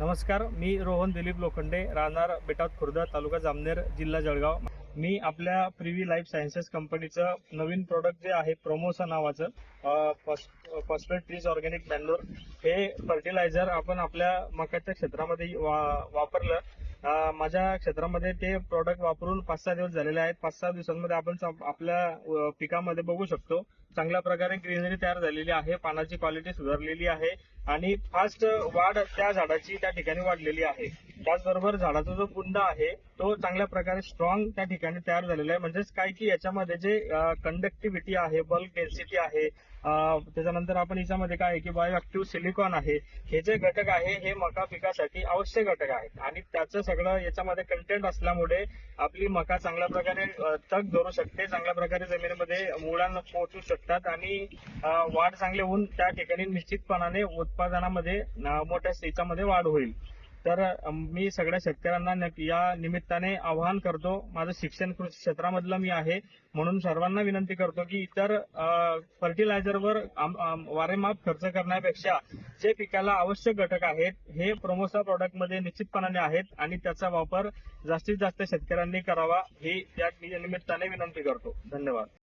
नमस्कार मी रोहन दिलीप लोखंडे राहणार बेटात खुर्द तालुका जामनेर जिल्हा जळगाव. मी आपल्या प्रिव्ही लाईफ सायन्सेस कंपनीचं नवीन प्रोडक्ट जे आहे प्रोमोसा नावाचं फॉस्फेट ट्रीज ऑर्गॅनिक बँगलोर हे फर्टिलायझर आपण आपल्या मकाच्या क्षेत्रामध्ये वा- वापरलं. माझ्या क्षेत्रामध्ये ते प्रोडक्ट वापरून पाच सहा दिवस झालेले आहेत. पाच सहा दिवसांमध्ये आपण आपल्या पिकामध्ये बघू शकतो. चांगल्या प्रकारे ग्रीनरी तयार झालेली आहे. पानाची क्वालिटी सुधारलेली आहे आणि फास्ट वाढ त्या झाडाची त्या ठिकाणी वाढलेली आहे. त्याचबरोबर झाडाचा जो बुंड आहे तो चांगल्या प्रकारे स्ट्रॉंग त्या ठिकाणी तयार झालेला आहे. म्हणजेच काय की याच्यामध्ये जे कंडक्टिव्हिटी आहे बल्क डेन्सिटी आहे त्याच्यानंतर आपण याच्यामध्ये काय आहे की बायो ऍक्टिव्ह सिलिकॉन आहे. हे जे घटक आहे हे मका पिकासाठी आवश्यक घटक आहेत. आणि त्याचं सगळं याच्यामध्ये कंटेंट असल्यामुळे आपली मका चांगल्या प्रकारे तग धरू शकते. चांगल्या प्रकारे जमिनीमध्ये मुळांना पोहोचू शकतात आणि वाढ चांगली होऊन त्या ठिकाणी निश्चितपणाने उत्पादनामध्ये मोठ्या याच्यामध्ये वाढ होईल. तर मी सगळ्या शेतकऱ्यांना या निमित्ताने आवाहन करतो माझं शिक्षण कृषी क्षेत्रामधलं मी आहे म्हणून सर्वांना विनंती करतो की इतर फर्टिलायझरवर वारेमाप खर्च करण्यापेक्षा जे पिकाला आवश्यक घटक आहेत हे प्रोमोसा प्रॉडक्टमध्ये निश्चितपणाने आहेत आणि त्याचा वापर जास्तीत जास्त शेतकऱ्यांनी करावा ही या निमित्ताने विनंती करतो. धन्यवाद.